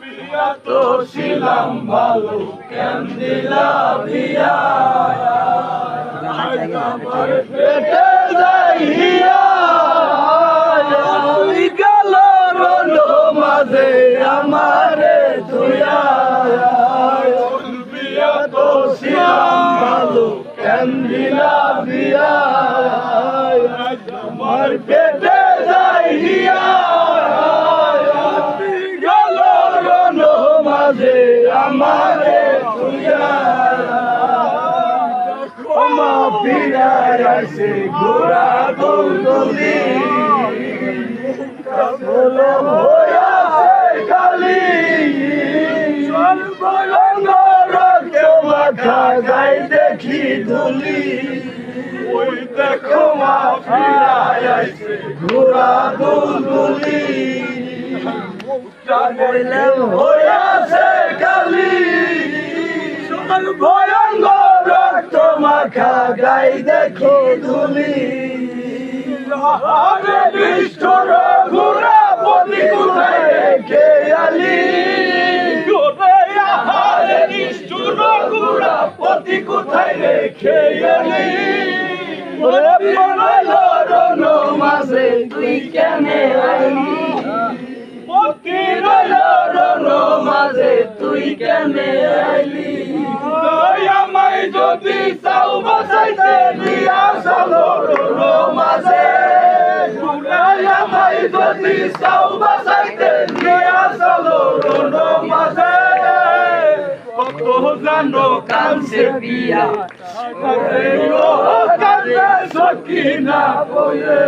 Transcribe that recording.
বিয়া তো ছিলাম ভালো কেন দিলা বিয়া আমার পেটে যাইয়া গেল রলো মাঝে আমারে ধুয়া বিয়া তো ছিলাম ভালো কেন দিলা বিয়া আমার পেটে মাঝে আমারে ক্ষমা ফিরায় আসে বলো হইয়াছে কালি মাখা গাই দেখি ধুলি। ওই দেখো মা ফিরায় আসে দৌলি বললাম ভয়ঙ্গ রক্ত মাখা গাই দেখি ধুলি আরে বিষ্ণুর ঘুরা পতি কোথায় রেখে আলি? পতি কোথায় রেখে আলি? মাঝে তুই কেনে আইলি পতি রইল রন মাঝে তুই কেনে আইলি? আমায় যদি চাও বাসাইতে দিয়া চলো মাঝে। আমায় যদি চাও বাসাইতে দিয়া চলো মাঝে। কত জানো কানছে বিয়া সকিনা বলে।